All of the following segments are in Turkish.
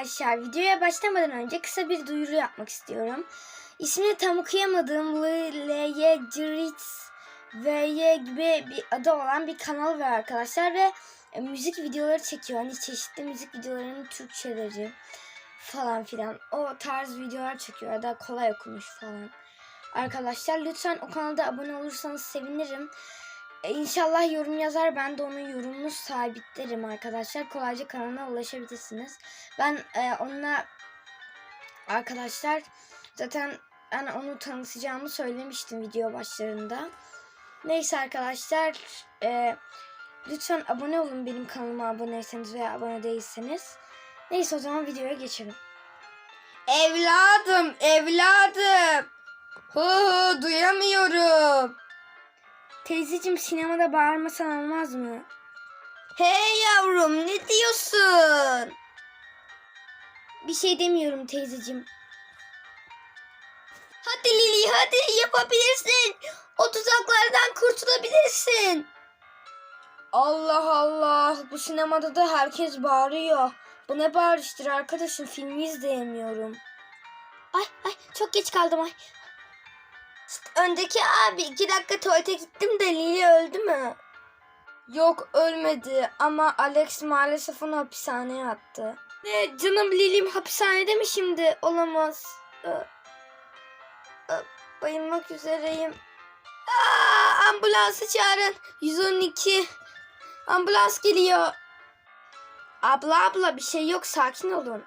arkadaşlar videoya başlamadan önce kısa bir duyuru yapmak istiyorum. İsmini tam okuyamadığım L.Y. Dritz V.Y. gibi bir adı olan bir kanal var arkadaşlar ve e, müzik videoları çekiyor. Hani çeşitli müzik videolarının Türkçeleri falan filan. O tarz videolar çekiyor ya da kolay okumuş falan. Arkadaşlar lütfen o kanalda abone olursanız sevinirim. E, İnşallah yorum yazar. Ben de onun yorumunu sabitlerim arkadaşlar. Kolayca kanalına ulaşabilirsiniz. Ben e, onunla arkadaşlar zaten ben onu tanıtacağımı söylemiştim video başlarında. Neyse arkadaşlar e, lütfen abone olun benim kanalıma aboneyseniz veya abone değilseniz. Neyse o zaman videoya geçelim. Evladım, evladım. Hu hu duyamıyorum. Teyzeciğim sinemada bağırmasan olmaz mı? Hey yavrum ne diyorsun? Bir şey demiyorum teyzeciğim. Hadi Lili hadi yapabilirsin. O tuzaklardan kurtulabilirsin. Allah Allah bu sinemada da herkes bağırıyor. Bu ne bağırıştır arkadaşım filmi izleyemiyorum. Ay ay çok geç kaldım ay. Öndeki abi iki dakika tuvalete gittim de Lili öldü mü? Yok ölmedi ama Alex maalesef onu hapishaneye attı. Ne canım Lilim hapishanede mi şimdi? Olamaz. Bayılmak üzereyim. Aa, ambulansı çağırın. 112. Ambulans geliyor. Abla abla bir şey yok sakin olun.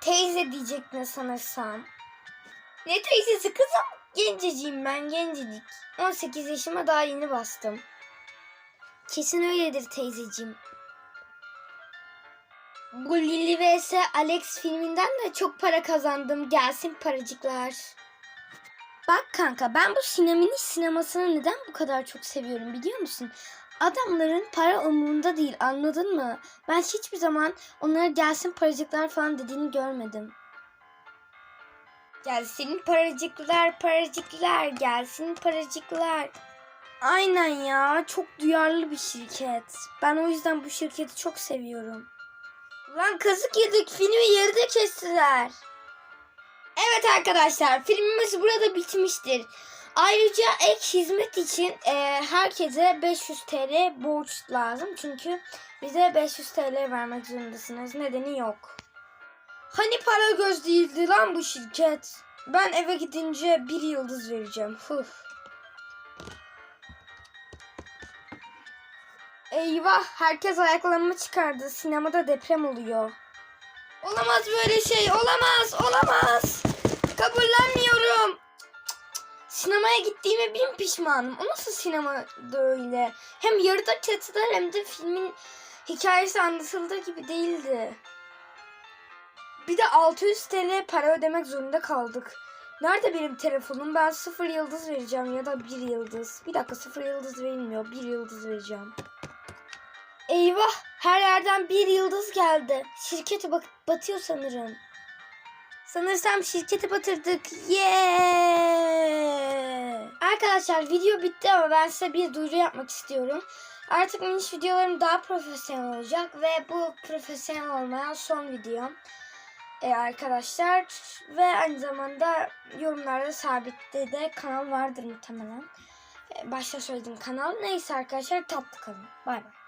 Teyze diyecektin sanırsam. Ne teyzesi kızım? Genceciyim ben gencecik. 18 yaşıma daha yeni bastım. Kesin öyledir teyzeciğim. Bu Lily vs Alex filminden de çok para kazandım. Gelsin paracıklar. Bak kanka ben bu sinemini sinemasını neden bu kadar çok seviyorum biliyor musun? Adamların para umurunda değil anladın mı? Ben hiçbir zaman onlara gelsin paracıklar falan dediğini görmedim. Gelsin paracıklar paracıklar gelsin paracıklar. Aynen ya çok duyarlı bir şirket. Ben o yüzden bu şirketi çok seviyorum. Lan kazık yedik filmi yarıda kestiler. Evet arkadaşlar filmimiz burada bitmiştir. Ayrıca ek hizmet için e, herkese 500 TL borç lazım. Çünkü bize 500 TL vermek zorundasınız. Nedeni yok. Hani para göz değildi lan bu şirket. Ben eve gidince bir yıldız vereceğim. Huf. Eyvah herkes ayaklanma çıkardı. Sinemada deprem oluyor. Olamaz böyle şey. Olamaz. Olamaz. Kabullenmiyorum. Sinemaya gittiğime bin pişmanım. O nasıl sinemada öyle? Hem yarıda kestiler hem de filmin hikayesi anlatıldığı gibi değildi. Bir de 600 TL para ödemek zorunda kaldık. Nerede benim telefonum? Ben 0 yıldız vereceğim ya da 1 yıldız. Bir dakika 0 yıldız verilmiyor. 1 yıldız vereceğim. Eyvah! Her yerden bir yıldız geldi. Şirketi bak batıyor sanırım. Sanırsam şirketi batırdık. Yeah! Arkadaşlar video bitti ama ben size bir duyuru yapmak istiyorum. Artık miniş videolarım daha profesyonel olacak ve bu profesyonel olmayan son videom. Ee, arkadaşlar ve aynı zamanda yorumlarda sabitte de kanal vardır muhtemelen. Ee, başta söylediğim kanal. Neyse arkadaşlar tatlı kalın. Bay bay.